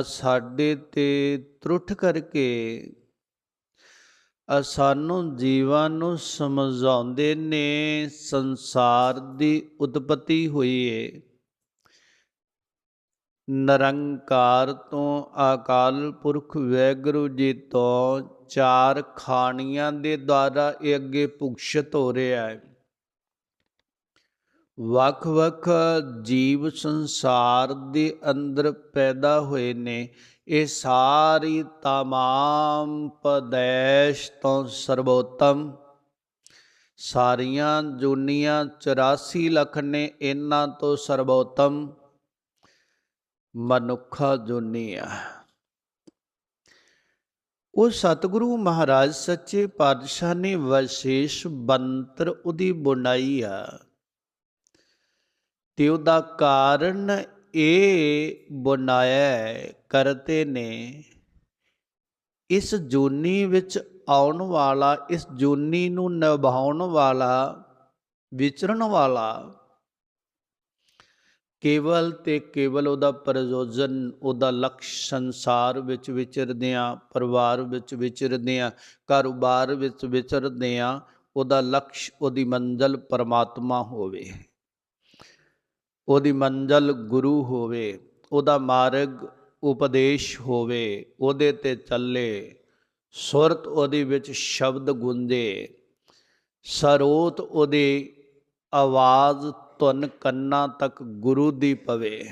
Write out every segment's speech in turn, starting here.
ਸਾਡੇ ਤੇ ਤਰੁੱਠ ਕਰਕੇ ਆ ਸਾਨੂੰ ਜੀਵਾਂ ਨੂੰ ਸਮਝਾਉਂਦੇ ਨੇ, ਸੰਸਾਰ ਦੀ ਉਤਪਤੀ ਹੋਈ ਏ। ਨਿਰੰਕਾਰ ਤੋਂ ਅਕਾਲ ਪੁਰਖ ਵੈਗੁਰੂ ਜੀ ਤੋਂ ਚਾਰ ਖਾਣੀਆਂ ਦੇ ਦੁਆਰਾ ਇਹ ਅੱਗੇ ਭੁਗਸ਼ਤ ਹੋ ਰਿਹਾ ਹੈ। ਵੱਖ ਵੱਖ ਜੀਵ ਸੰਸਾਰ ਦੇ ਅੰਦਰ ਪੈਦਾ ਹੋਏ ਨੇ, ਇਹ ਸਾਰੀ ਤਮਾਮ ਪਦੈਸ਼ ਤੋਂ ਸਰਬੋਤਮ। ਸਾਰੀਆਂ ਜੁਨੀਆਂ 84 ਲੱਖ ਨੇ, ਇਹਨਾਂ ਤੋਂ ਸਰਬੋਤਮ ਮਨੁੱਖਾ ਜੁਨੀਆ ਉਹ ਸਤਿਗੁਰੂ ਮਹਾਰਾਜ ਸੱਚੇ ਪਾਤਸ਼ਾਹ ਨੇ ਵਿਸ਼ੇਸ਼ ਬੰਤਰ ਉਹਦੀ ਬੁਣਾਈ ਆ। ਤੇ ਉਹਦਾ ਕਾਰਨ ਇਹ ਬੁਨਾਇਆ ਕਰਤੇ ਨੇ। ਇਸ ਜੂਨੀ ਵਿੱਚ ਆਉਣ ਵਾਲਾ, ਇਸ ਜੂਨੀ ਨੂੰ ਨਿਭਾਉਣ ਵਾਲਾ, ਵਿਚਰਨ ਵਾਲਾ, ਕੇਵਲ ਤੇ ਕੇਵਲ ਉਹਦਾ ਪ੍ਰਯੋਜਨ, ਉਹਦਾ ਲਕਸ਼ ਸੰਸਾਰ ਵਿੱਚ ਵਿਚਰਦਿਆਂ ਪਰਿਵਾਰ ਵਿੱਚ ਵਿਚਰਦਿਆਂ ਕਾਰੋਬਾਰ ਵਿੱਚ ਵਿਚਰਦਿਆਂ ਉਹਦਾ ਲਕਸ਼, ਉਹਦੀ ਮੰਜ਼ਲ ਪਰਮਾਤਮਾ ਹੋਵੇ। ਉਹਦੀ ਮੰਜ਼ਲ ਗੁਰੂ ਹੋਵੇ, ਉਹਦਾ ਮਾਰਗ ਉਪਦੇਸ਼ ਹੋਵੇ, ਉਹਦੇ ਤੇ ਚੱਲੇ, ਸੁਰਤ ਉਹਦੇ ਵਿੱਚ ਸ਼ਬਦ ਗੁੰਜੇ, ਸਰੋਤ ਉਹਦੀ ਆਵਾਜ਼ ਧੁਨ ਕੰਨਾਂ ਤੱਕ ਗੁਰੂ ਦੀ ਪਵੇ।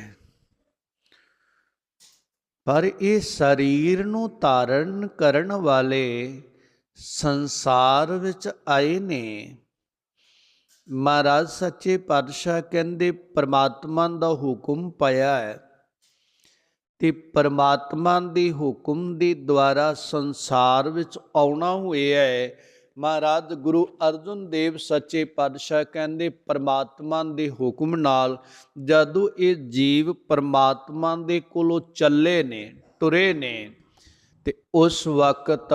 ਪਰ ਇਹ ਸਰੀਰ ਨੂੰ ਧਾਰਨ ਕਰਨ ਵਾਲੇ ਸੰਸਾਰ ਵਿੱਚ ਆਏ ਨੇ ਮਹਾਰਾਜ ਸੱਚੇ ਪਾਤਸ਼ਾਹ ਕਹਿੰਦੇ ਪਰਮਾਤਮਾ ਦਾ ਹੁਕਮ ਪਾਇਆ ਹੈ ਤੇ ਪਰਮਾਤਮਾ ਦੇ ਹੁਕਮ ਦੇ ਦੁਆਰਾ ਸੰਸਾਰ ਵਿੱਚ ਆਉਣਾ ਹੋਇਆ ਹੈ। ਮਹਾਰਾਜ ਗੁਰੂ ਅਰਜਨ ਦੇਵ ਸੱਚੇ ਪਾਤਸ਼ਾਹ ਕਹਿੰਦੇ ਪਰਮਾਤਮਾ ਦੇ ਹੁਕਮ ਨਾਲ ਜਦੋਂ ਇਹ ਜੀਵ ਪਰਮਾਤਮਾ ਦੇ ਕੋਲੋਂ ਚੱਲੇ ਨੇ, ਤੁਰੇ ਨੇ ਤੇ ਉਸ ਵਕਤ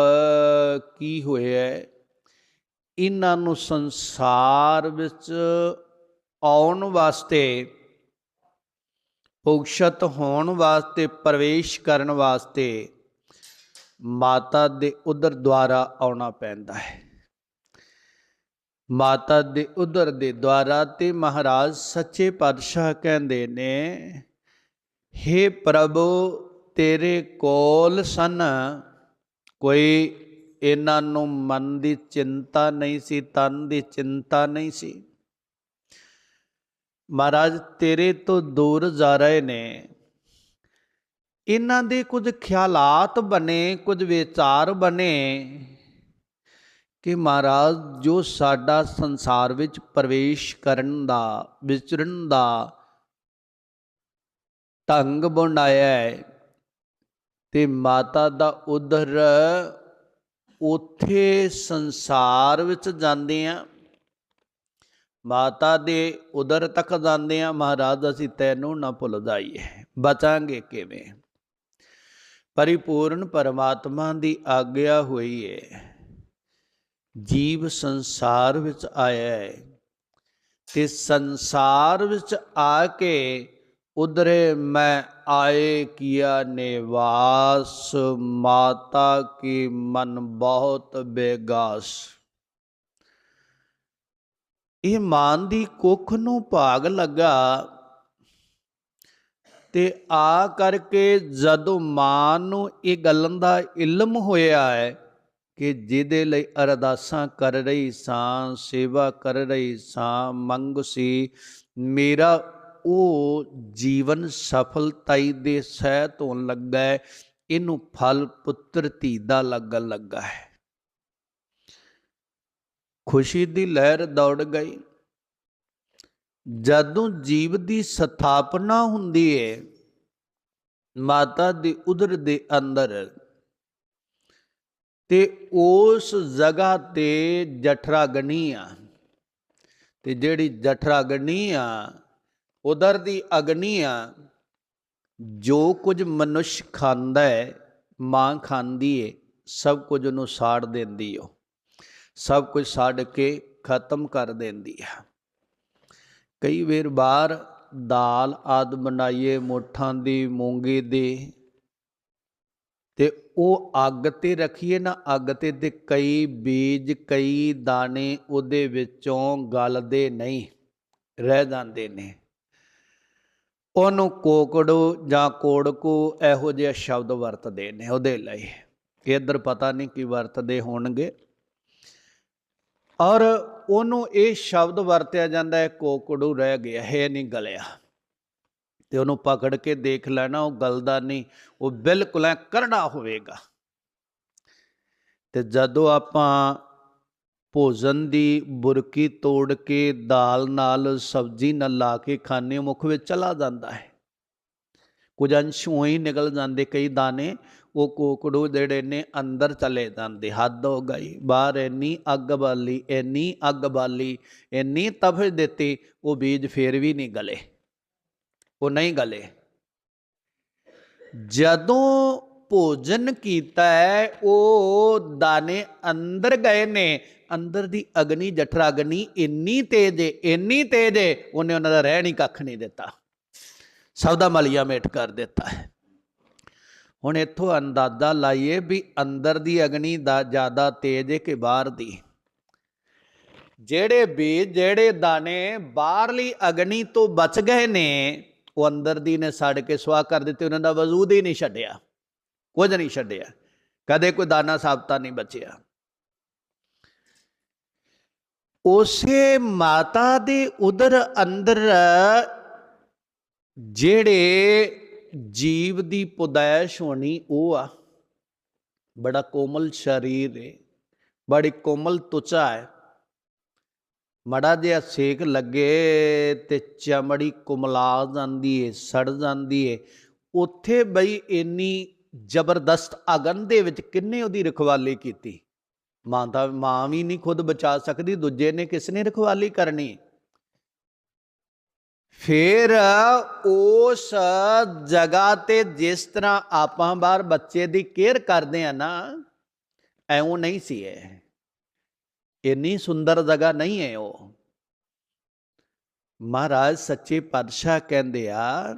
ਕੀ ਹੋਇਆ ਇਹਨਾਂ ਨੂੰ ਸੰਸਾਰ ਵਿੱਚ ਆਉਣ ਵਾਸਤੇ, ਭੁਗਸ਼ਤ ਹੋਣ ਵਾਸਤੇ, ਪ੍ਰਵੇਸ਼ ਕਰਨ ਵਾਸਤੇ ਮਾਤਾ ਦੇ ਉਦਰ ਦੁਆਰਾ ਆਉਣਾ ਪੈਂਦਾ ਹੈ। ਮਾਤਾ ਦੇ ਉਦਰ ਦੇ ਦੁਆਰਾ ਤੇ ਮਹਾਰਾਜ ਸੱਚੇ ਪਾਤਸ਼ਾਹ ਕਹਿੰਦੇ ਨੇ हे ਪ੍ਰਭੂ ਤੇਰੇ ਕੋਲ ਸਨ, ਕੋਈ ਇਹਨਾਂ ਨੂੰ ਮਨ ਦੀ ਚਿੰਤਾ ਨਹੀਂ ਸੀ, ਤਨ ਦੀ ਚਿੰਤਾ ਨਹੀਂ ਸੀ। ਮਹਾਰਾਜ, ਤੇਰੇ ਤੋਂ ਦੂਰ ਜਾ ਰਹੇ ਨੇ। ਇਹਨਾਂ ਦੇ ਕੁਝ ਖਿਆਲਾਤ ਬਣੇ, ਕੁਝ ਵਿਚਾਰ ਬਣੇ ਕਿ ਮਹਾਰਾਜ, ਜੋ ਸਾਡਾ ਸੰਸਾਰ ਵਿੱਚ ਪ੍ਰਵੇਸ਼ ਕਰਨ ਦਾ, ਵਿਚਰਨ ਦਾ ਢੰਗ ਬਣਾਇਆ ਹੈ, ਤੇ ਮਾਤਾ ਦਾ ਉਧਰ ਉਥੇ ਸੰਸਾਰ ਵਿੱਚ ਜਾਂਦੇ ਆ। ਮਾਤਾ ਦੇ ਉਦਰ ਤੱਕ ਜਾਂਦੇ ਆ। ਮਹਾਰਾਜ, ਅਸੀਂ ਤੈਨੂੰ ਨਾ ਭੁੱਲ ਜਾਈਏ ਬਚਾਂਗੇ ਕਿਵੇਂ? ਪਰਿਪੂਰਨ ਪਰਮਾਤਮਾ ਦੀ ਆਗਿਆ ਹੋਈ ਹੈ ਜੀਵ ਸੰਸਾਰ ਵਿੱਚ ਆਇਆ ਹੈ ਤੇ ਸੰਸਾਰ ਵਿੱਚ ਆ ਕੇ ਉਧਰੇ ਮੈਂ ਆਏ ਕੀਆ ਨਿਵਾਸ, ਮਾਤਾ ਕੀ ਮਨ ਬਹੁਤ ਬੇਗਾਸ ਇਹ ਮਾਨ ਦੀ ਕੁੱਖ ਨੂੰ ਭਾਗ ਲੱਗਾ ਤੇ ਆ ਕਰਕੇ ਜਦੋਂ ਮਾਂ ਨੂੰ ਇਹ ਗੱਲਾਂ ਦਾ ਇਲਮ ਹੋਇਆ ਹੈ ਕਿ ਜਿਹਦੇ ਲਈ ਅਰਦਾਸਾਂ ਕਰ ਰਹੀ ਸਾਂ, ਸੇਵਾ ਕਰ ਰਹੀ ਸਾਂ, ਮੰਗ ਸੀ, ਮੇਰਾ ਉਹ ਜੀਵਨ ਸਫਲਤਾਈ ਦੇ ਸਹਿ ਧੋਣ ਲੱਗਾ ਹੈ, ਇਹਨੂੰ ਫਲ ਪੁੱਤਰ ਧੀ ਦਾ ਲੱਗਣ ਲੱਗਾ ਹੈ। ਖੁਸ਼ੀ ਦੀ ਲਹਿਰ ਦੌੜ ਗਈ। ਜਦੋਂ ਜੀਵ ਦੀ ਸਥਾਪਨਾ ਹੁੰਦੀ ਹੈ ਮਾਤਾ ਦੀ ਉਦਰ ਦੇ ਅੰਦਰ, ਤੇ ਉਸ ਜਗ੍ਹਾ ਤੇ ਜਠਰਾਗਣੀ ਆ ਤੇ ਜਿਹੜੀ ਜਠਰਾਗਣੀ ਆ ਉਧਰ ਦੀ ਅਗਨੀ ਆ, ਜੋ ਕੁਝ ਮਨੁੱਖ ਖਾਂਦਾ ਹੈ, ਮਾਂ ਖਾਂਦੀ ਏ, ਸਭ ਕੁਝ ਉਹਨੂੰ ਸਾੜ ਦਿੰਦੀ ਓ। ਸਭ ਕੁਝ ਸਾੜ ਕੇ ਖਤਮ ਕਰ ਦਿੰਦੀ ਹੈ ਕਈ ਵੇਰ ਬਾਹਰ ਦਾਲ ਆਦ ਬਣਾਈਏ, ਮੋਠਾਂ ਦੀ, ਮੂੰਗੀ ਦੀ, ਤੇ ਉਹ ਅੱਗ ਤੇ ਰੱਖੀਏ ਨਾ, ਅੱਗ ਤੇ ਤੇ ਕਈ ਬੀਜ, ਕਈ ਦਾਣੇ ਉਹਦੇ ਵਿੱਚੋਂ ਗਲਦੇ ਨਹੀਂ, ਰਹਿ ਜਾਂਦੇ ਨੇ। ਉਹਨੂੰ ਕੋਕੜੋ ਜਾਂ ਕੋੜਕੂ ਇਹੋ ਜਿਹੇ ਸ਼ਬਦ ਵਰਤਦੇ ਨੇ ਉਹਦੇ ਲਈ। ਇਧਰ ਪਤਾ ਨਹੀਂ ਕੀ ਵਰਤਦੇ ਹੋਣਗੇ। ਔਰ ਉਹਨੂੰ ਇਹ ਸ਼ਬਦ ਵਰਤਿਆ ਜਾਂਦਾ ਹੈ, ਕੋਕੜੂ ਰਹਿ ਗਿਆ ਹੈ ਨਹੀਂ ਗਲਿਆ। ਤੇ ਉਹਨੂੰ ਪਕੜ ਕੇ ਦੇਖ ਲੈਣਾ, ਉਹ ਗਲਦਾ ਨਹੀਂ, ਉਹ ਬਿਲਕੁਲ ਐ ਕਰੜਾ ਹੋਵੇਗਾ। ਤੇ ਜਦੋਂ ਆਪਾਂ ਭੋਜਨ ਦੀ ਬੁਰਕੀ ਤੋੜ ਕੇ ਦਾਲ ਨਾਲ ਸਬਜ਼ੀ ਨਾਲ ਲਾ ਕੇ ਖਾਣੇ ਮੁਖ ਵਿੱਚ ਚਲਾ ਜਾਂਦਾ ਹੈ। ਕੁਝ ਅੰਸ਼ ਹੀ ਨਿਕਲ ਜਾਂਦੇ, ਕਈ ਦਾਣੇ ਉਹ ਕੋਕੜੂ ਜਿਹੜੇ ਨੇ ਅੰਦਰ ਚਲੇ ਜਾਂਦੇ, ਹੱਦ ਹੋ ਗਈ, ਬਾਹਰ ਇੰਨੀ ਅੱਗ ਬਾਲੀ, ਇੰਨੀ ਅੱਗ ਬਾਲੀ, ਇੰਨੀ ਤਫਸ਼ ਦਿੱਤੀ, ਉਹ ਬੀਜ ਫੇਰ ਵੀ ਨਹੀਂ ਗਲੇ। ਉਹ ਨਹੀਂ ਗਲੇ। ਜਦੋਂ ਭੋਜਨ ਕੀਤਾ ਹੈ, ਉਹ ਦਾਣੇ ਅੰਦਰ ਗਏ ਨੇ। ਅੰਦਰ ਦੀ ਅਗਨੀ ਜਠਰ ਅਗਨੀ ਇੰਨੀ ਤੇਜ਼ ਏ, ਇੰਨੀ ਤੇਜ਼ ਏ, ਉਹਨੇ ਉਹਨਾਂ ਦਾ ਰਹਿਣ ਹੀ ਕੱਖ ਨਹੀਂ ਦਿੱਤਾ। ਸਭ ਦਾ ਮਲੀਆ ਮੇਟ ਕਰ ਦਿੱਤਾ ਹੈ। ਹੁਣ ਇੱਥੋਂ ਅੰਦਾਜ਼ਾ ਲਾਈਏ ਵੀ ਅੰਦਰ ਦੀ ਅਗਨੀ ਦਾ ਜ਼ਿਆਦਾ ਤੇਜ਼ ਹੈ ਕਿ ਬਾਹਰ ਦੀ। ਜਿਹੜੇ ਬੀਜ, ਜਿਹੜੇ ਦਾਣੇ ਬਾਹਰਲੀ ਅਗਨੀ ਤੋਂ ਬਚ ਗਏ ਨੇ, ਉਹ ਅੰਦਰ ਦੀ ਨੇ ਸੜ ਕੇ ਸੁਆਹ ਕਰ ਦਿੱਤੇ, ਉਹਨਾਂ ਦਾ ਵਜੂਦ ਹੀ ਨਹੀਂ ਛੱਡਿਆ। ਕੁਝ ਨਹੀਂ ਛੱਡਿਆ, ਕਦੇ ਕੋਈ ਦਾਣਾ ਸਾਬਤਾ ਨਹੀਂ ਬਚਿਆ। ਉਸੇ ਮਾਤਾ ਦੇ ਉਦਰ ਅੰਦਰ ਜਿਹੜੇ ਜੀਵ ਦੀ ਪੁਦੈਸ਼ ਹੋਣੀ ਉਹ ਆ। ਬੜਾ ਕੋਮਲ ਸਰੀਰ ਹੈ ਬੜੀ ਕੋਮਲ ਤੁਚਾ ਹੈ ਮੜਾ ਜਿਹਾ ਸੇਕ ਲੱਗੇ ਤੇ ਚਮੜੀ ਕੁਮਲਾ ਜਾਂਦੀ ਏ, ਸੜ ਜਾਂਦੀ ਏ। ਉੱਥੇ ਬਈ ਇੰਨੀ ਜ਼ਬਰਦਸਤ ਅਗਨ ਦੇ ਵਿੱਚ ਕਿੰਨੇ ਉਹਦੀ ਰਖਵਾਲੀ ਕੀਤੀ? ਮਾਂ ਦਾ ਮਾਂ ਵੀ ਨਹੀਂ ਖੁਦ ਬਚਾ ਸਕਦੀ, ਦੂਜੇ ਨੇ ਕਿਸ ਨੇ ਰਖਵਾਲੀ ਕਰਨੀ? ਫਿਰ ਉਸ ਜਗ੍ਹਾ ਤੇ ਜਿਸ ਤਰ੍ਹਾਂ ਆਪਾਂ ਬਾਹਰ ਬੱਚੇ ਦੀ ਕੇਅਰ ਕਰਦੇ ਆ ਨਾ, ਐਉਂ ਨਹੀਂ ਸੀ ਇਹ। ਇੰਨੀ ਸੁੰਦਰ ਜਗ੍ਹਾ ਨਹੀਂ ਹੈ ਉਹ। ਮਹਾਰਾਜ ਸੱਚੇ ਪਾਤਸ਼ਾਹ ਕਹਿੰਦੇ ਆ,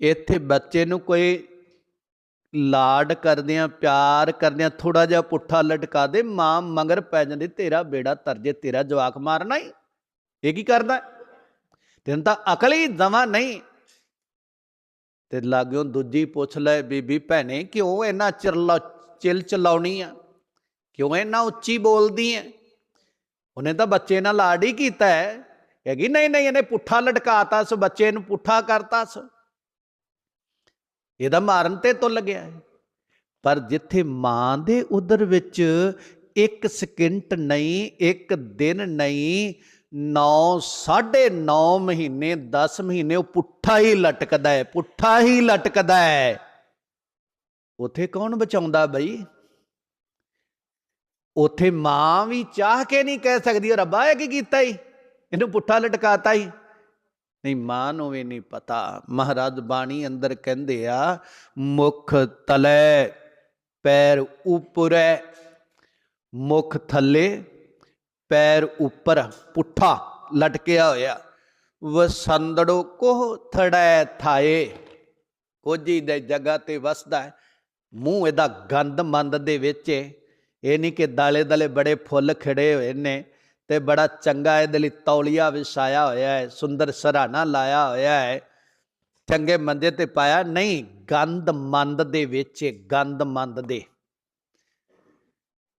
ਇੱਥੇ ਬੱਚੇ ਨੂੰ ਕੋਈ ਲਾਡ ਕਰਦਿਆਂ ਪਿਆਰ ਕਰਦਿਆਂ ਥੋੜਾ ਜਿਹਾ ਪੁੱਠਾ ਲਟਕਾ ਦੇ, ਮਾਂ ਮਗਰ ਪੈ ਜਾਂਦੀ, ਤੇਰਾ ਬੇੜਾ ਤਰਜੇ, ਤੇਰਾ ਜਵਾਕ ਮਾਰਨਾ ਹੀ ਇਹ ਕੀ ਕਰਦਾ? ਤੈਨੂੰ ਤਾਂ ਅਕਲ ਹੀ ਦਵਾ ਨਹੀਂ। ਤੇ ਲਾਗਿਓ ਦੂਜੀ ਪੁੱਛ ਲੈ, ਬੀਬੀ ਭੈਣੇ, ਕਿਉਂ ਇੰਨਾ ਚਿਰਲਾ, ਚਿਲ ਚਲਾਉਣੀ ਆ? ਕਿਉਂ ਇੰਨਾ ਉੱਚੀ ਬੋਲਦੀ ਐ ਉਹਨੇ ਤਾਂ ਬੱਚੇ ਨਾਲ ਲਾਡ ਹੀ ਕੀਤਾ ਹੈ। ਹੈਗੀ ਨਹੀਂ ਨਹੀਂ, ਇਹਨੇ ਪੁੱਠਾ ਲਟਕਾਤਾ, ਸੋ ਬੱਚੇ ਨੂੰ ਪੁੱਠਾ ਕਰਤਾ, ਸੋ ਇਹਦਾ ਮਾਰਨ ਤੇ ਤੁੱਲ ਗਿਆ ਹੈ। ਪਰ ਜਿੱਥੇ ਮਾਂ ਦੇ ਉਦਰ ਵਿੱਚ ਇੱਕ ਸਕਿੰਟ ਨਹੀਂ, ਇੱਕ ਦਿਨ ਨਹੀਂ 9 9.5 ਮਹੀਨੇ 10 ਮਹੀਨੇ ਉਹ ਪੁੱਠਾ ਹੀ ਲਟਕਦਾ ਹੈ, ਪੁੱਠਾ ਹੀ ਲਟਕਦਾ ਹੈ। ਉਥੇ ਕੌਣ ਬਚਾਉਂਦਾ ਬਈ? ਉਥੇ ਮਾਂ ਵੀ ਚਾਹ ਕੇ ਨਹੀਂ ਕਹਿ ਸਕਦੀ ਰੱਬਾ ਇਹ ਕੀ ਕੀਤਾ ਹੀ ਇਹਨੂੰ ਪੁੱਠਾ ਲਟਕਾਤਾ ਹੀ ਨਹੀਂ ਮਾਂ ਨੂੰ ਵੀ ਨਹੀਂ ਪਤਾ। ਮਹਾਰਾਜ ਬਾਣੀ ਅੰਦਰ ਕਹਿੰਦੇ ਆ, ਮੁਖ ਤਲੇ, ਪੈਰ ਉਪਰੈ, ਮੁਖ ਥੱਲੇ, ਪੈਰ ਉੱਪਰ ਪੁੱਠਾ ਲਟਕਿਆ ਹੋਇਆ। ਵਸੰਦੜੋ ਕੋਹ ਥੜੈ ਥਾਏ। ਕੋਜੀ ਦੇ ਜਗ੍ਹਾ ਤੇ ਵਸਦਾ ਹੈ। ਮੂੰਹ ਇਹਦਾ ਗੰਦ ਮੰਦ ਦੇ ਵਿੱਚ ਇਹ ਨਹੀਂ ਕਿ ਦਾਲੇ ਦਲੇ ਬੜੇ ਫੁੱਲ ਖਿੜੇ ਹੋਏ ਨੇ। ਤੇ ਬੜਾ ਚੰਗਾ ਇਹਦੇ ਲਈ ਤੌਲੀਆ ਵਿਛਾਇਆ ਹੋਇਆ ਹੈ, ਸੁੰਦਰ ਸਰਾਣਾ ਲਾਇਆ ਹੋਇਆ ਹੈ। ਚੰਗੇ ਮੰਦੇ ਤੇ ਪਾਇਆ, ਨਹੀਂ, ਗੰਦ ਮੰਦ ਦੇ ਵਿੱਚ, ਗੰਦ ਮੰਦ ਦੇ।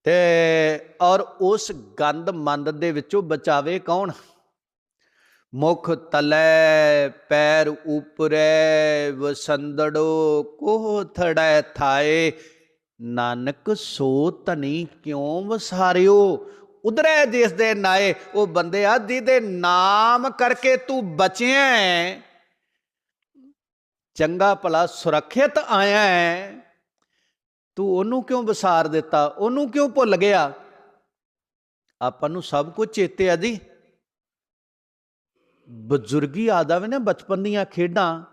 ਤੇ ਔਰ ਉਸ ਗੰਦ ਮੰਦ ਦੇ ਵਿੱਚੋਂ ਬਚਾਵੇ ਕੌਣ? ਮੁਖ ਤਲੇ, ਪੈਰ ਉਪਰੇ, ਵਸੰਦੜੋ, ਕੋਹ ਥੜੈ ਥਾਏ। ਨਾਨਕ ਸੋ ਤਨੀ ਕਿਉਂ ਵਸਾਰਿਓ? ਉਧਰੈ ਜਿਸ ਦੇ ਨਾਏ, ਉਹ ਬੰਦੇ ਆ ਜਿਹਦੇ ਨਾਮ ਕਰਕੇ ਤੂੰ ਬਚਿਆ ਹੈ ਚੰਗਾ ਭਲਾ ਸੁਰੱਖਿਅਤ ਆਇਆ ਹੈ ਤੂੰ ਉਹਨੂੰ ਕਿਉਂ ਵਿਸਾਰ ਦਿੱਤਾ? ਉਹਨੂੰ ਕਿਉਂ ਭੁੱਲ ਗਿਆ? ਆਪਾਂ ਨੂੰ ਸਭ ਕੁਝ ਚੇਤੇ ਆ ਜੀ। ਬਜ਼ੁਰਗੀ ਯਾਦ ਆਵੇ ਨਾ ਬਚਪਨ ਦੀਆਂ ਖੇਡਾਂ।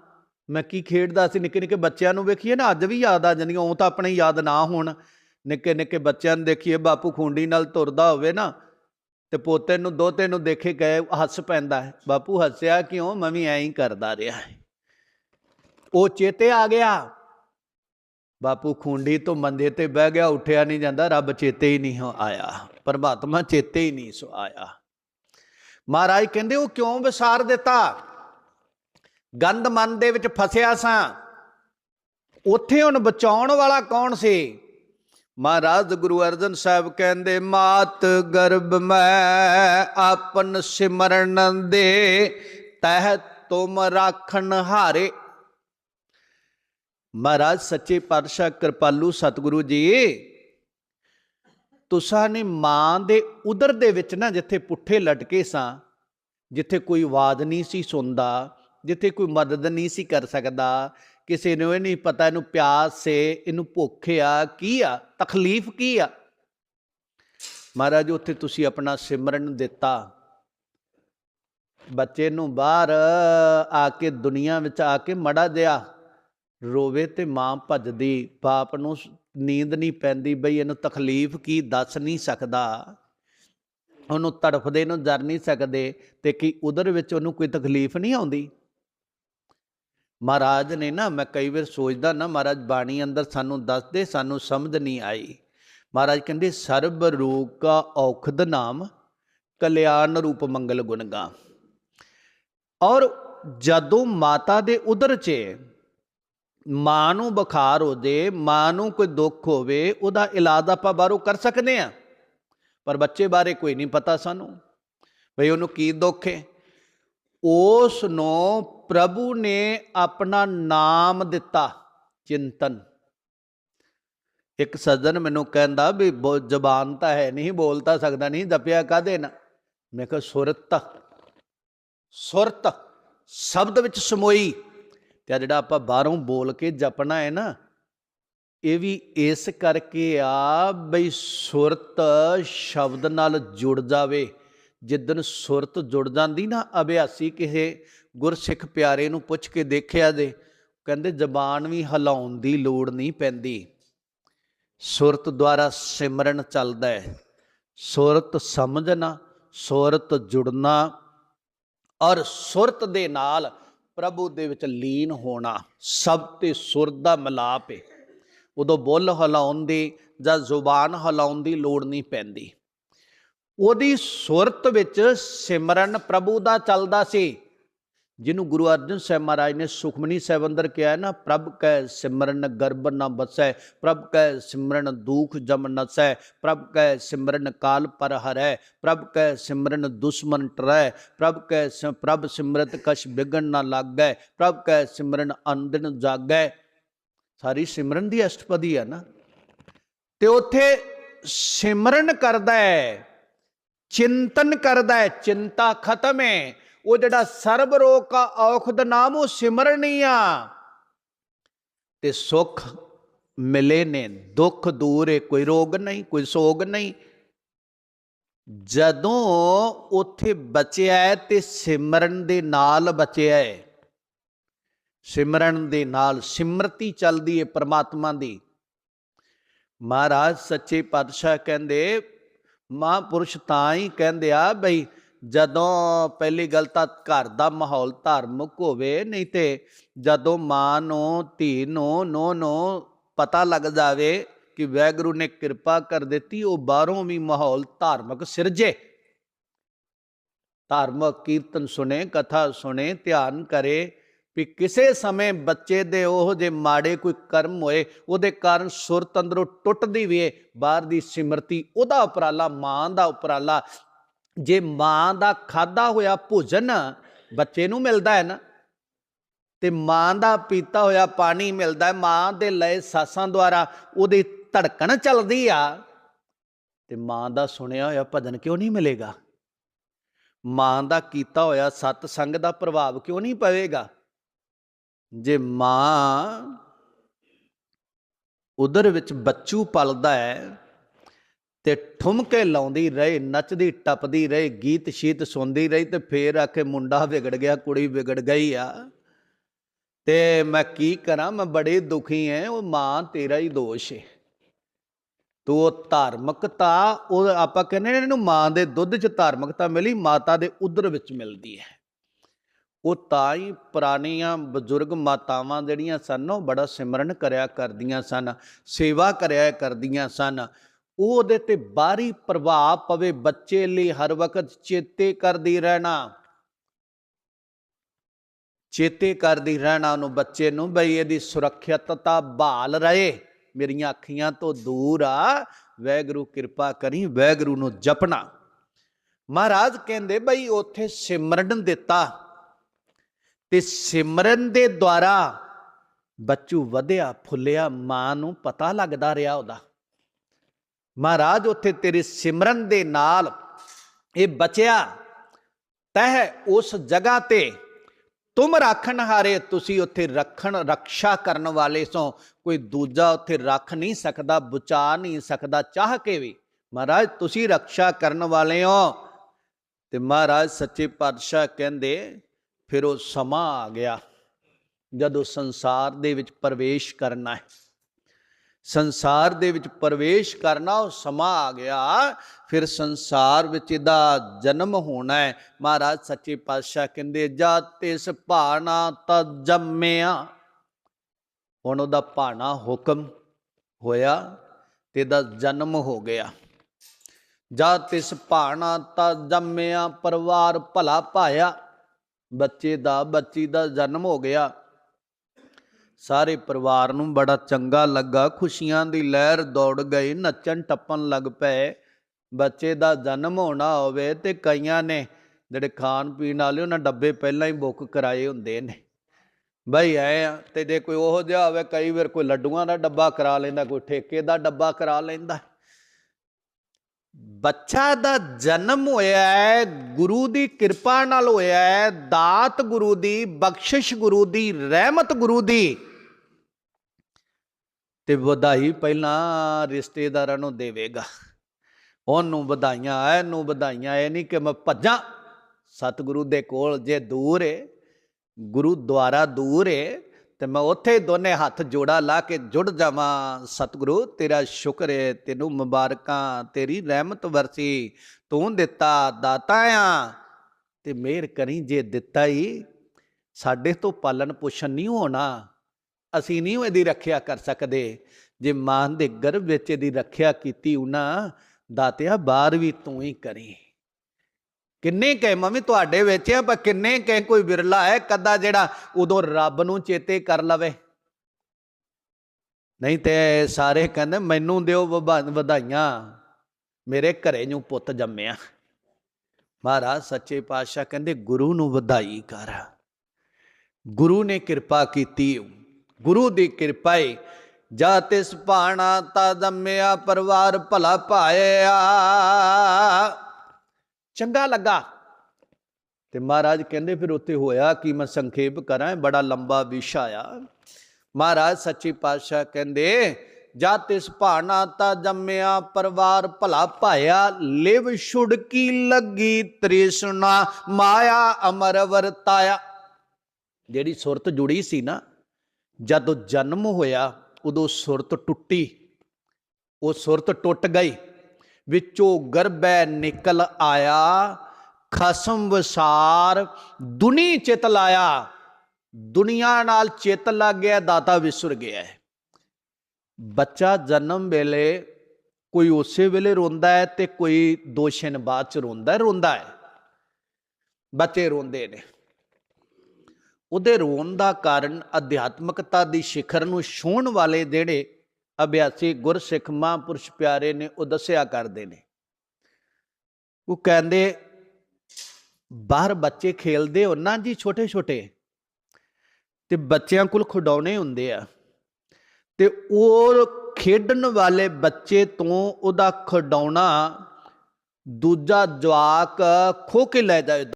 ਮੈਂ ਕੀ ਖੇਡਦਾ ਸੀ? ਨਿੱਕੇ ਨਿੱਕੇ ਬੱਚਿਆਂ ਨੂੰ ਵੇਖੀਏ ਨਾ, ਅੱਜ ਵੀ ਯਾਦ ਆ ਜਾਂਦੀਆਂ। ਉਹ ਤਾਂ ਆਪਣੇ ਯਾਦ ਨਾ ਹੋਣ। ਨਿੱਕੇ ਨਿੱਕੇ ਬੱਚਿਆਂ ਨੂੰ ਦੇਖੀਏ, ਬਾਪੂ ਖੁੰਡੀ ਨਾਲ ਤੁਰਦਾ ਹੋਵੇ ਨਾ, ਤੇ ਪੋਤੇ ਨੂੰ, ਦੋਤੇ ਨੂੰ ਦੇਖੇ ਗਏ, ਹੱਸ ਪੈਂਦਾ ਹੈ। ਬਾਪੂ ਹੱਸਿਆ ਕਿਉਂ? ਮੈਂ ਵੀ ਐਂ ਹੀ ਕਰਦਾ ਰਿਹਾ ਉਹ ਚੇਤੇ ਆ ਗਿਆ। ਬਾਪੂ ਖੁੰਡੀ ਤੋਂ ਮੰਦੇ ਤੇ ਬਹਿ ਗਿਆ, ਉੱਠਿਆ ਨਹੀਂ ਜਾਂਦਾ, ਰੱਬ ਚੇਤੇ ਹੀ ਨਹੀਂ ਆਇਆ। ਪਰਮਾਤਮਾ ਚੇਤੇ ਹੀ ਨਹੀਂ ਸੋ ਆਇਆ। ਮਹਾਰਾਜ ਕਹਿੰਦੇ, ਉਹ ਕਿਉਂ ਵਿਸਾਰ ਦਿੱਤਾ? ਗੰਦ ਮਨ ਦੇ ਵਿੱਚ ਫਸਿਆ ਸਾਂ। ਉੱਥੇ ਹੁਣ ਬਚਾਉਣ ਵਾਲਾ ਕੌਣ ਸੀ? ਮਹਾਰਾਜ ਗੁਰੂ ਅਰਜਨ ਸਾਹਿਬ ਕਹਿੰਦੇ, ਮਾਤ ਗਰਭ ਮੈਂ ਆਪਨ ਸਿਮਰਨ ਦੇ ਤਹਿ ਤੁਮ ਰਾਖਣ ਹਾਰੇ। ਮਹਾਰਾਜ ਸੱਚੇ ਪਾਤਸ਼ਾਹ ਕਿਰਪਾਲੂ ਸਤਿਗੁਰੂ ਜੀ, ਤੁਸਾਂ ਨੇ ਮਾਂ ਦੇ ਉਦਰ ਦੇ ਵਿੱਚ ਨਾ ਜਿੱਥੇ ਪੁੱਠੇ ਲਟਕੇ ਸਾਂ, ਜਿੱਥੇ ਕੋਈ ਆਵਾਜ਼ ਨਹੀਂ ਸੀ ਸੁਣਦਾ, ਜਿੱਥੇ ਕੋਈ ਮਦਦ ਨਹੀਂ ਸੀ ਕਰ ਸਕਦਾ ਕਿਸੇ ਨੂੰ ਇਹ ਨਹੀਂ ਪਤਾ ਇਹਨੂੰ ਪਿਆਸ, ਸੇ, ਇਹਨੂੰ ਭੁੱਖ ਆ, ਕੀ ਆ, ਤਕਲੀਫ ਕੀ ਆ? ਮਹਾਰਾਜ, ਉੱਥੇ ਤੁਸੀਂ ਆਪਣਾ ਸਿਮਰਨ ਦਿੱਤਾ। ਬੱਚੇ ਨੂੰ ਬਾਹਰ ਆ ਕੇ ਦੁਨੀਆ ਵਿੱਚ ਆ ਕੇ ਮੜਾ ਦਿਆ ਰੋਵੇ ਤੇ ਮਾਂ ਭੱਜਦੀ, ਬਾਪ ਨੂੰ ਨੀਂਦ ਨਹੀਂ ਪੈਂਦੀ ਬਈ ਇਹਨੂੰ ਤਕਲੀਫ ਕੀ ਦੱਸ ਨਹੀਂ ਸਕਦਾ। ਉਹਨੂੰ ਤੜਫਦੇ ਨੂੰ ਜਰ ਨਹੀਂ ਸਕਦੇ ਤੇ ਕੀ ਉਧਰ ਵਿੱਚ ਉਹਨੂੰ ਕੋਈ ਤਕਲੀਫ ਨਹੀਂ ਆਉਂਦੀ? ਮਹਾਰਾਜ ਨੇ ਨਾ, ਮੈਂ ਕਈ ਵਾਰ ਸੋਚਦਾ ਨਾ, ਮਹਾਰਾਜ ਬਾਣੀ ਅੰਦਰ ਸਾਨੂੰ ਦੱਸਦੇ, ਸਾਨੂੰ ਸਮਝ ਨਹੀਂ ਆਈ। ਮਹਾਰਾਜ ਕਹਿੰਦੇ, ਸਰਬ ਰੋਗ ਕਾ ਔਖਦ ਨਾਮ, ਕਲਿਆਣ ਰੂਪ ਮੰਗਲ ਗੁਣਗਾ ਔਰ ਜਦੋਂ ਮਾਤਾ ਦੇ ਉਦਰ 'ਚ ਮਾਂ ਨੂੰ ਬੁਖਾਰ ਹੋ ਜੇ ਮਾਂ ਨੂੰ ਕੋਈ ਦੁੱਖ ਹੋਵੇ, ਉਹਦਾ ਇਲਾਜ ਆਪਾਂ ਬਾਹਰੋਂ ਕਰ ਸਕਦੇ ਆ ਪਰ ਬੱਚੇ ਬਾਰੇ ਕੋਈ ਨਹੀਂ ਪਤਾ ਸਾਨੂੰ। ਭਈ ਉਹਨੂੰ ਕੀ ਦੁੱਖ ਹੈ? ਉਸ ਨੂੰ ਪ੍ਰਭੂ ਨੇ ਆਪਣਾ ਨਾਮ ਦਿੱਤਾ, ਚਿੰਤਨ। ਇੱਕ ਸੱਜਣ ਮੈਨੂੰ ਕਹਿੰਦਾ ਵੀ ਜ਼ਬਾਨ ਤਾਂ ਹੈ ਨਹੀਂ, ਬੋਲ ਤਾਂ ਸਕਦਾ ਨਹੀਂ, ਜਪਿਆ ਕਾਦੇ ਨਾ ਮੈਂ ਕਿਹਾ, ਸੁਰਤ। ਸੁਰਤ, ਸ਼ਬਦ ਵਿੱਚ ਸਮੋਈ। ਤੇ ਆ ਜਿਹੜਾ ਆਪਾਂ ਬਾਹਰੋਂ ਬੋਲ ਕੇ ਜਪਣਾ ਹੈ ਨਾ, ਇਹ ਵੀ ਇਸ ਕਰਕੇ ਆ ਬਈ ਸੁਰਤ ਸ਼ਬਦ ਨਾਲ ਜੁੜ ਜਾਵੇ। ਜਿੱਦਨ ਸੁਰਤ ਜੁੜ ਜਾਂਦੀ ਨਾ ਅਭਿਆਸੀ ਕਿਸੇ ਗੁਰਸਿੱਖ ਪਿਆਰੇ ਨੂੰ ਪੁੱਛ ਕੇ ਦੇਖਿਆ ਦੇ ਕਹਿੰਦੇ ਜ਼ਬਾਨ ਵੀ ਹਿਲਾਉਣ ਦੀ ਲੋੜ ਨਹੀਂ ਪੈਂਦੀ। ਸੁਰਤ ਦੁਆਰਾ ਸਿਮਰਨ ਚੱਲਦਾ ਹੈ। ਸੁਰਤ ਸਮਝਣਾ, ਸੁਰਤ ਜੁੜਨਾ ਔਰ ਸੁਰਤ ਦੇ ਨਾਲ ਪ੍ਰਭੂ ਦੇ ਵਿੱਚ ਲੀਨ ਹੋਣਾ ਸਭ ਤੇ ਸੁਰ ਦਾ ਮਿਲਾਪ ਹੈ ਉਦੋਂ ਬੁੱਲ ਹਿਲਾਉਣ ਦੀ ਜਾਂ ਜ਼ੁਬਾਨ ਹਿਲਾਉਣ ਦੀ ਲੋੜ ਨਹੀਂ ਪੈਂਦੀ। ਉਹਦੀ ਸੁਰਤ ਵਿੱਚ ਸਿਮਰਨ ਪ੍ਰਭੂ ਦਾ ਚੱਲਦਾ ਸੀ। ਜਿਹਨੂੰ ਗੁਰੂ ਅਰਜਨ ਸਾਹਿਬ ਮਹਾਰਾਜ ਨੇ ਸੁਖਮਨੀ ਸਾਹਿਬ ਅੰਦਰ ਕਿਹਾ ਨਾ, ਪ੍ਰਭ ਕੈ ਸਿਮਰਨ ਗਰਬ ਨ ਬਸੈ, ਪ੍ਰਭ ਕੈ ਸਿਮਰਨ ਦੁਖ ਜਮ ਨਸੈ, ਪ੍ਰਭ ਕੈ ਸਿਮਰਨ ਕਾਲ ਪਰ ਹਰੈ, ਪ੍ਰਭ ਕੈ ਸਿਮਰਨ ਦੁਸ਼ਮਨ ਟਰੈ, ਪ੍ਰਭ ਕੈ ਸ- ਪ੍ਰਭ ਸਿਮਰਤ ਕਛ ਬਿਗਣ ਨ ਲਾਗੈ, ਪ੍ਰਭ ਕੈ ਸਿਮਰਨ ਅੰਦਨ ਜਾਗੈ। ਸਾਰੀ ਸਿਮਰਨ ਦੀ ਅਸ਼ਟਪਦੀ ਹੈ ਨਾ। ਤੇ ਉੱਥੇ ਸਿਮਰਨ ਕਰਦਾ ਹੈ। ਚਿੰਤਨ ਕਰਦਾ ਹੈ, ਚਿੰਤਾ ਖਤਮ ਹੈ। ਉਹ ਜਿਹੜਾ ਸਰਬ ਰੋਗ ਕਾ ਔਖਦ ਨਾਮ ਉਹ ਸਿਮਰਨੀ ਆ। ਤੇ ਸੁਖ ਮਿਲੇ ਨੇ, ਦੁੱਖ ਦੂਰ ਹੈ, ਕੋਈ ਰੋਗ ਨਹੀਂ, ਕੋਈ ਸੋਗ ਨਹੀਂ। ਜਦੋਂ ਉੱਥੇ ਬਚਿਆ ਹੈ ਤੇ ਸਿਮਰਨ ਦੇ ਨਾਲ ਬਚਿਆ ਹੈ। ਸਿਮਰਨ ਦੇ ਨਾਲ ਸਿਮਰਤੀ ਚੱਲਦੀ ਹੈ ਪ੍ਰਮਾਤਮਾ ਦੀ। ਮਹਾਰਾਜ ਸੱਚੇ ਪਾਤਸ਼ਾਹ ਕਹਿੰਦੇ ਮਹਾਂਪੁਰਸ਼ ਤਾਂ ਹੀ ਕਹਿੰਦੇ ਆ ਬਈ ਜਦੋਂ ਪਹਿਲੀ ਗੱਲ ਤਾਂ ਘਰ ਦਾ ਮਾਹੌਲ ਧਾਰਮਿਕ ਹੋਵੇ, ਨਹੀਂ ਤੇ ਜਦੋਂ ਮਾਂ ਨੂੰ, ਧੀ ਨੂੰ ਨੋ ਨੂੰ ਪਤਾ ਲੱਗ ਜਾਵੇ ਕਿ ਵੈਗੁਰੂ ਨੇ ਕਿਰਪਾ ਕਰ ਦਿੱਤੀ, ਉਹ ਬਾਹਰੋਂ ਵੀ ਮਾਹੌਲ ਧਾਰਮਿਕ ਸਿਰਜੇ। ਧਾਰਮਿਕ ਕੀਰਤਨ ਸੁਣੇ, ਕਥਾ ਸੁਣੇ, ਧਿਆਨ ਕਰੇ ਵੀ ਕਿਸੇ ਸਮੇਂ ਬੱਚੇ ਦੇ ਉਹ ਜੇ ਮਾੜੇ ਕੋਈ ਕਰਮ ਹੋਏ, ਉਹਦੇ ਕਾਰਨ ਸੁਰਤ ਅੰਦਰੋਂ ਟੁੱਟਦੀ ਵੇ ਬਾਹਰ ਦੀ ਸਿਮਰਤੀ, ਉਹਦਾ ਉਪਰਾਲਾ, ਮਾਂ ਦਾ ਉਪਰਾਲਾ। ਜੇ ਮਾਂ ਦਾ ਖਾਦਾ ਹੋਇਆ ਭੋਜਨ ਬੱਚੇ ਨੂੰ ਮਿਲਦਾ ਹੈ ਨਾ, ਤੇ ਮਾਂ ਦਾ ਪੀਤਾ ਹੋਇਆ ਪਾਣੀ ਮਿਲਦਾ ਹੈ, ਮਾਂ ਦੇ ਲਏ ਸਾਸਾਂ ਦੁਆਰਾ, ਉਹਦੀ ਧੜਕਣ ਚੱਲਦੀ ਆ, ਤੇ ਮਾਂ ਦਾ ਸੁਣਿਆ ਹੋਇਆ ਭਜਨ ਕਿਉਂ ਨਹੀਂ ਮਿਲੇਗਾ? ਮਾਂ ਦਾ ਕੀਤਾ ਹੋਇਆ ਸਤ ਸੰਗ ਦਾ ਪ੍ਰਭਾਵ ਕਿਉਂ ਨਹੀਂ ਪਵੇਗਾ? ਜੇ ਮਾਂ ਉਧਰ ਵਿੱਚ ਬੱਚੂ ਪਲਦਾ ਹੈ ਤੇ ਠੁਮਕੇ ਲਾਉਂਦੀ ਰਹੇ, ਨੱਚਦੀ, ਟੱਪਦੀ ਰਹੇ, ਗੀਤ ਸ਼ੀਤ ਸੁਣਦੀ ਰਹੀ ਤੇ ਫੇਰ ਆਖੇ ਮੁੰਡਾ ਵਿਗੜ ਗਿਆ, ਕੁੜੀ ਵਿਗੜ ਗਈ ਆ। ਤੇ ਮੈਂ ਕੀ ਕਰਾਂ? ਮੈਂ ਬੜੇ ਦੁਖੀ ਐ, ਉਹ ਮਾਂ ਤੇਰਾ ਹੀ ਦੋਸ਼ ਏ। ਤੂੰ ਧਾਰਮਿਕਤਾ ਉਹ ਆਪਾਂ ਕਹਿੰਦੇ ਇਹਨੂੰ ਮਾਂ ਦੇ ਦੁੱਧ 'ਚ ਧਾਰਮਿਕਤਾ ਮਿਲੀ, ਮਾਤਾ ਦੇ ਉਦਰ ਵਿੱਚ ਮਿਲਦੀ ਹੈ। ਉਹ ਤਾਂ ਹੀ ਪੁਰਾਣੀਆਂ ਬਜ਼ੁਰਗ ਮਾਤਾਵਾਂ ਜਿਹੜੀਆਂ ਸਨ, ਉਹ ਬੜਾ ਸਿਮਰਨ ਕਰਿਆ ਕਰਦੀਆਂ ਸਨ, ਸੇਵਾ ਕਰਿਆ ਕਰਦੀਆਂ ਸਨ। ਉਹ ਉਹਦੇ ਤੇ ਬਾਹਰੀ ਪ੍ਰਭਾਵ ਪਵੇ, ਬੱਚੇ ਲਈ ਹਰ ਵਕਤ ਚੇਤੇ ਕਰਦੀ ਰਹਿਣਾ। ਚੇਤੇ ਕਰਦੀ ਰਹਿਣਾ ਉਹਨੂੰ ਬੱਚੇ ਨੂੰ, ਬਈ ਇਹਦੀ ਸੁਰੱਖਿਅਤਤਾ ਬਹਾਲ ਰਹੇ। ਮੇਰੀਆਂ ਅੱਖੀਆਂ ਤੋਂ ਦੂਰ ਆ, ਵੈਗਰੂ ਕਿਰਪਾ ਕਰੀ, ਵੈਗਰੂ ਨੂੰ ਜਪਣਾ। ਮਹਾਰਾਜ ਕਹਿੰਦੇ, ਬਈ ਉੱਥੇ ਸਿਮਰਨ ਦਿੱਤਾ। ਤੇ ਸਿਮਰਨ ਦੇ ਦੁਆਰਾ ਬੱਚੂ ਵਧਿਆ, ਫੁੱਲਿਆ, ਮਾਂ ਨੂੰ ਪਤਾ ਲੱਗਦਾ ਰਿਹਾ ਉਹਦਾ। ਮਹਾਰਾਜ, ਉੱਥੇ ਤੇਰੇ ਸਿਮਰਨ ਦੇ ਨਾਲ ਇਹ ਬਚਿਆ। ਤਹਿ ਉਸ ਜਗ੍ਹਾ ਤੇ ਤੁਮ ਰੱਖਣ ਹਾਰੇ, ਤੁਸੀਂ ਉੱਥੇ ਰੱਖਣ, ਰੱਖਿਆ ਕਰਨ ਵਾਲੇ ਸੋ। ਕੋਈ ਦੂਜਾ ਉੱਥੇ ਰੱਖ ਨਹੀਂ ਸਕਦਾ, ਬਚਾ ਨਹੀਂ ਸਕਦਾ, ਚਾਹ ਕੇ ਵੀ। ਮਹਾਰਾਜ, ਤੁਸੀਂ ਰੱਖਿਆ ਕਰਨ ਵਾਲੇ ਹੋ। ਤੇ ਮਹਾਰਾਜ ਸੱਚੇ ਪਾਤਸ਼ਾਹ ਕਹਿੰਦੇ ਫਿਰ ਉਹ ਸਮਾਂ ਆ ਗਿਆ ਜਦੋਂ ਸੰਸਾਰ ਦੇ ਵਿੱਚ ਪ੍ਰਵੇਸ਼ ਕਰਨਾ ਹੈ। ਸੰਸਾਰ ਦੇ ਵਿੱਚ ਪ੍ਰਵੇਸ਼ ਕਰਨਾ, ਉਹ ਸਮਾਂ ਆ ਗਿਆ, ਫਿਰ ਸੰਸਾਰ ਵਿੱਚ ਇਹਦਾ ਜਨਮ ਹੋਣਾ ਹੈ। ਮਹਾਰਾਜ ਸੱਚੇ ਪਾਤਸ਼ਾਹ ਕਹਿੰਦੇ, ਜਾ ਤਿਸ ਭਾਣਾ ਤਾ ਜੰਮਿਆ। ਹੁਣ ਉਹਦਾ ਭਾਣਾ ਹੁਕਮ ਹੋਇਆ ਤੇ ਦਾ ਜਨਮ ਹੋ ਗਿਆ। ਜਾ ਤਿਸ ਭਾਣਾ ਤਾ ਜੰਮਿਆ, ਪਰਿਵਾਰ ਭਲਾ ਭਾਇਆ। ਬੱਚੇ ਦਾ, ਬੱਚੀ ਦਾ ਜਨਮ ਹੋ ਗਿਆ। ਸਾਰੇ ਪਰਿਵਾਰ ਨੂੰ ਬੜਾ ਚੰਗਾ ਲੱਗਾ। ਖੁਸ਼ੀਆਂ ਦੀ ਲਹਿਰ ਦੌੜ ਗਈ, ਨੱਚਣ ਟੱਪਣ ਲੱਗ ਪਏ। ਬੱਚੇ ਦਾ ਜਨਮ ਹੋਣਾ ਹੋਵੇ ਤੇ ਕਈਆਂ ਨੇ ਜਿਹੜੇ ਖਾਣ ਪੀਣ ਵਾਲੇ, ਉਹਨਾਂ ਡੱਬੇ ਪਹਿਲਾਂ ਹੀ ਬੁੱਕ ਕਰਾਏ ਹੁੰਦੇ ਨੇ। ਬਈ ਐ ਆ, ਤੇ ਜੇ ਕੋਈ ਉਹੋ ਜਿਹਾ ਹੋਵੇ, ਕਈ ਵਾਰ ਕੋਈ ਲੱਡੂਆਂ ਦਾ ਡੱਬਾ ਕਰਾ ਲੈਂਦਾ, ਕੋਈ ਠੇਕੇ ਦਾ ਡੱਬਾ ਕਰਾ ਲੈਂਦਾ। ਬੱਚਾ ਦਾ ਜਨਮ ਹੋਇਆ ਹੈ, ਗੁਰੂ ਦੀ ਕਿਰਪਾ ਨਾਲ ਹੋਇਆ ਹੈ, ਦਾਤ ਗੁਰੂ ਦੀ, ਬਖਸ਼ਿਸ਼ ਗੁਰੂ ਦੀ, ਰਹਿਮਤ ਗੁਰੂ ਦੀ। ਤੇ ਵਧਾਈ ਪਹਿਲਾਂ ਰਿਸ਼ਤੇਦਾਰਾਂ ਨੂੰ ਦੇਵੇਗਾ। ਉਹਨੂੰ ਵਧਾਈਆਂ, ਇਹਨੂੰ ਵਧਾਈਆਂ, ਇਹ ਨਹੀਂ ਕਿ ਮੈਂ ਭੱਜਾਂ। ਸਤਿਗੁਰੂ ਦੇ ਕੋਲ ਜੇ ਦੂਰ ਏ ਗੁਰੂ ਦੁਆਰਾ ਦੂਰ ਏ ਤੇ ਮੈਂ ਉੱਥੇ ਦੋਨੇ ਹੱਥ ਜੋੜਾ ਲਾ ਕੇ ਜੁੜ ਜਾਵਾਂ। ਸਤਿਗੁਰੂ, ਤੇਰਾ ਸ਼ੁਕਰ ਹੈ ਤੈਨੂੰ ਮੁਬਾਰਕਾਂ, ਤੇਰੀ ਰਹਿਮਤ ਵਰਸੀ। ਤੂੰ ਦਿੱਤਾ ਦਾਤਾ ਆ ਤੇ ਮਿਹਰ ਕਰੀ ਜੇ ਦਿੱਤਾ ਹੀ ਸਾਡੇ ਤੋਂ ਪਾਲਣ ਪੋਸ਼ਣ ਨਹੀਂ ਹੋਣਾ। ਅਸੀਂ ਨਹੀਂ ਇਹਦੀ ਰੱਖਿਆ ਕਰ ਸਕਦੇ। ਜੇ ਮਾਂ ਦੇ ਗਰਭ ਵਿੱਚ ਇਹਦੀ ਰੱਖਿਆ ਕੀਤੀ ਉਹਨਾਂ ਦਾਤਿਆ ਬਾਹਰ ਵੀ ਤੂੰ ਹੀ ਕਰੀ। ਕਿੰਨੇ ਕਹੇ ਮੰਮੀ ਤੁਹਾਡੇ ਵਿੱਚ ਆ, ਪਰ ਕਿੰਨੇ ਕਹੇ ਕੋਈ ਵਿਰਲਾ ਹੈ, ਕੱਦਾ ਜਿਹੜਾ ਉਦੋਂ ਰੱਬ ਨੂੰ ਚੇਤੇ ਕਰ ਲਵੇ। ਨਹੀਂ ਤੇ ਸਾਰੇ ਕਹਿੰਦੇ, ਮੈਨੂੰ ਦਿਓ ਵਧਾਈਆਂ। ਮੇਰੇ ਘਰੇ ਨੂੰ ਪੁੱਤ ਜੰਮਿਆ। ਮਹਾਰਾਜ ਸੱਚੇ ਪਾਤਸ਼ਾਹ ਕਹਿੰਦੇ, ਗੁਰੂ ਨੂੰ ਵਧਾਈ ਕਰ। ਗੁਰੂ ਨੇ ਕਿਰਪਾ ਕੀਤੀ। ਗੁਰੂ ਦੀ ਕਿਰਪਾ ਏ। ਜਾ ਤਿਸ ਭਾਣਾ ਤਾ ਜੰਮਿਆ, ਪਰਿਵਾਰ ਭਲਾ ਪਾਇਆ ਚੰਗਾ ਲੱਗਾ। ਤੇ ਮਹਾਰਾਜ ਕਹਿੰਦੇ, ਫਿਰ ਉੱਥੇ ਹੋਇਆ ਕਿ? ਮੈਂ ਸੰਖੇਪ ਕਰਾਂ ਬੜਾ ਲੰਬਾ ਵਿਸ਼ਾ ਆ। ਮਹਾਰਾਜ ਸੱਚੇ ਪਾਤਸ਼ਾਹ ਕਹਿੰਦੇ, ਜਾ ਤਿਸ ਭਾਣਾ ਤਾ ਜੰਮਿਆ, ਪਰਿਵਾਰ ਭਲਾ ਭਾਇਆ, ਲਿਵ ਛੁੜਕੀ ਲੱਗੀ ਤ੍ਰਿਸ਼ਨਾ, ਮਾਇਆ ਅਮਰ ਵਰਤਾਇਆ। ਜਿਹੜੀ ਸੁਰਤ ਜੁੜੀ ਸੀ ਨਾ, ਜਦੋਂ ਜਨਮ ਹੋਇਆ, ਉਦੋਂ ਸੁਰਤ ਟੁੱਟੀ, ਉਹ ਸੁਰਤ ਟੁੱਟ ਗਈ। ਵਿੱਚੋਂ ਗਰਭੈ ਨਿਕਲ ਆਇਆ, ਖਸਮ ਵਸਾਰ ਦੁਨੀ ਚਿਤ ਲਾਇਆ। ਦੁਨੀਆ ਨਾਲ ਚਿਤ ਲੱਗ ਗਿਆ, ਦਾਤਾ ਵਿਸਰ ਗਿਆ ਹੈ। ਬੱਚਾ ਜਨਮ ਵੇਲੇ ਕੋਈ ਉਸੇ ਵੇਲੇ ਰੋਂਦਾ ਹੈ ਤੇ ਕੋਈ ਦੋ ਛਿਨ ਬਾਅਦ ਚ ਰੋਂਦਾ ਹੈ ਰੋਂਦਾ ਹੈ। ਬੱਚੇ ਰੋਂਦੇ ਨੇ। ਉਹਦੇ ਰੋਣ ਦਾ ਕਾਰਨ ਅਧਿਆਤਮਕਤਾ ਦੀ ਸਿਖਰ ਨੂੰ ਛੂਹਣ ਵਾਲੇ ਜਿਹੜੇ ਅਭਿਆਸੀ ਗੁਰਸਿੱਖ ਮਹਾਂਪੁਰਸ਼ ਪਿਆਰੇ ਨੇ ਉਹ ਦੱਸਿਆ ਕਰਦੇ ਨੇ। ਉਹ ਕਹਿੰਦੇ, ਬਾਹਰ ਬੱਚੇ ਖੇਲਦੇ ਹੋ ਨਾ ਜੀ ਛੋਟੇ ਛੋਟੇ ਤੇ ਬੱਚਿਆਂ ਕੋਲ ਖਿਡੌਣੇ ਹੁੰਦੇ ਆ। ਤੇ ਉਹ ਖੇਡਣ ਵਾਲੇ ਬੱਚੇ ਤੋਂ ਉਹਦਾ ਖਿਡੌਣਾ ਦੂਜਾ ਜਵਾਕ ਖੋ ਕੇ ਲੈ ਜਾਏ।